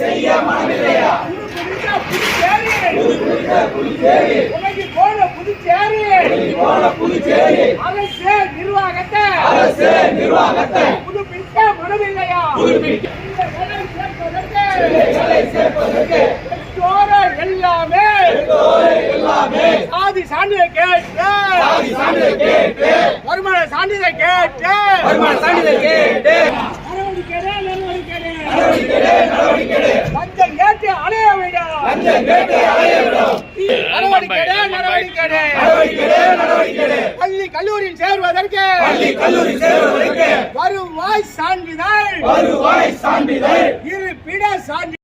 செய்ய மனமில்லையா? புது பிடித்த புதுச்சேரி உனக்கு போன புதுச்சேரி அரசு நிர்வாகத்தை. புது பிடித்த மனமில்லையா? இந்த வேலை சேர்ப்பதற்கு. பெற்றோரை எல்லாமே. சாதி சான்றிதழ் கேட்டு. வருமான சான்றிதழ் கேட்டு. கேட்டு. நடவடிக்கை பள்ளி கல்லூரியில் சேர்வதற்கு வருவாய் சான்றிதழ் இருப்பிட சான்றிதழ்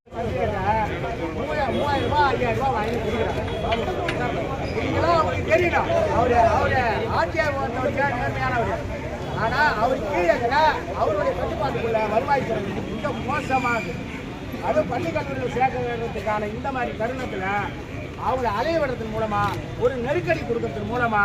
மூவாயிரம் மூவாயிரம் ரூபாய் ஐயாயிரம் ரூபாய் வாங்கி கொடுக்குறாங்க இதெல்லாம் அவருக்கு தெரியணும் அவரு அவரு ஆட்சியர் வந்தவர் நேர்மையானவர் ஆனா அவர் கீழே அவருடைய கட்டுப்பாட்டுக்குள்ள வருவாய் துறை மிக மோசமாகுது அது பள்ளி கல்லூரியில் சேர்க்கிறதுக்கான இந்த மாதிரி தருணத்துல அவங்களை அலைய மூலமா ஒரு நெருக்கடி கொடுக்கறதன் மூலமா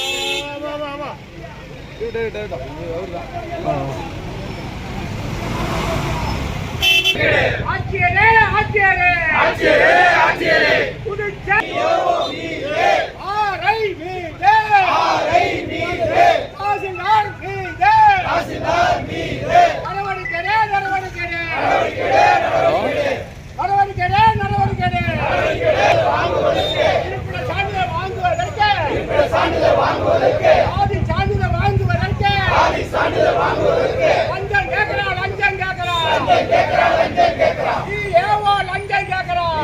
ஆட்சியரே ஆட்சியரே. ஆட்சியரே புதுச்சேரி ஆரை மீது ஆரை மீது தாசில்தார் மீது நடவடிக்கை நடவடிக்கை நடவடிக்கை நடவடிக்கை இருப்பிட சான்றிதழ் வாங்குவதற்கு ஆதி சான்றிதழ் வாங்குவதற்கு லஞ்சம் கேட்கிறான் லஞ்சம் கேட்கிறான் நீ ஏவோ லஞ்சம் கேட்கிறான்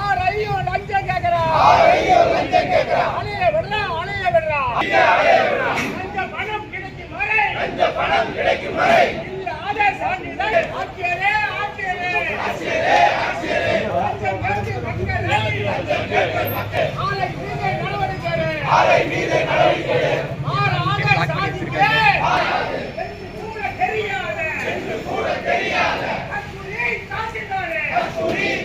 ஆரையோ லஞ்சம் கேட்கிறான் அலைய விடுறான் அலைய விடுறான் லஞ்ச பணம் கிடைக்கும் வரை லஞ்ச பணம் கிடைக்கும் வரை இல்ல ஆதார் சான்றிதழ் ஆட்சியரே ஆட்சியரே ஆட்சியரே ஆட்சியரே லஞ்சம் கேட்டு மக்களை லஞ்சம் கேட்டு மக்கள் ஆலை மீது நடவடிக்கை ஆலை மீது நடவடிக்கை ஆறு ஆதார் சான்றிதழ் கூட தெரியாத கூட தெரியாத கஸ்தூரி தாசில்தாரே கஸ்தூரி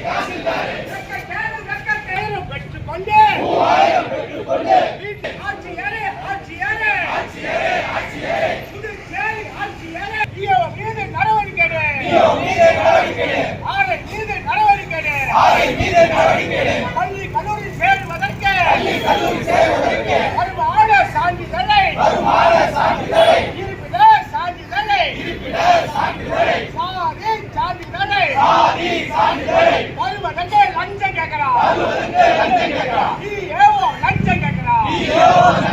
தாசில்தாரே வெக்கக்கேடு வெக்கக்கேடு பெற்றுக்கொண்டு மூவாயிரம் பெற்றுக்கொண்டு ஆட்சியரே ஆட்சியரே ஆட்சியரே ஆட்சியரே புதுச்சேரி ஆட்சியரே டிஓ மீது நடவடிக்கை டிஓ மீது நடவடிக்கை ஆரை மீது நடவடிக்கை ஆரை மீது நடவடிக்கை பள்ளி கல்லூரி சேருவதற்கு பள்ளி கல்லூரி சேருவதற்கு வருமான சான்றிதழை வருமான சான்றிதழை இருப்பிட சான்றிதழை இருப்பிட சான்றிதழை சாதி சான்றிதழை சாதி சான்றிதழை வருவதற்கு லஞ்சம் கேட்கிறான் வருவதற்கு லஞ்சம் கேட்கிறான் நீ ஏவோ லஞ்சம் கேட்கிறான் நீ ஏவோ லஞ்சம்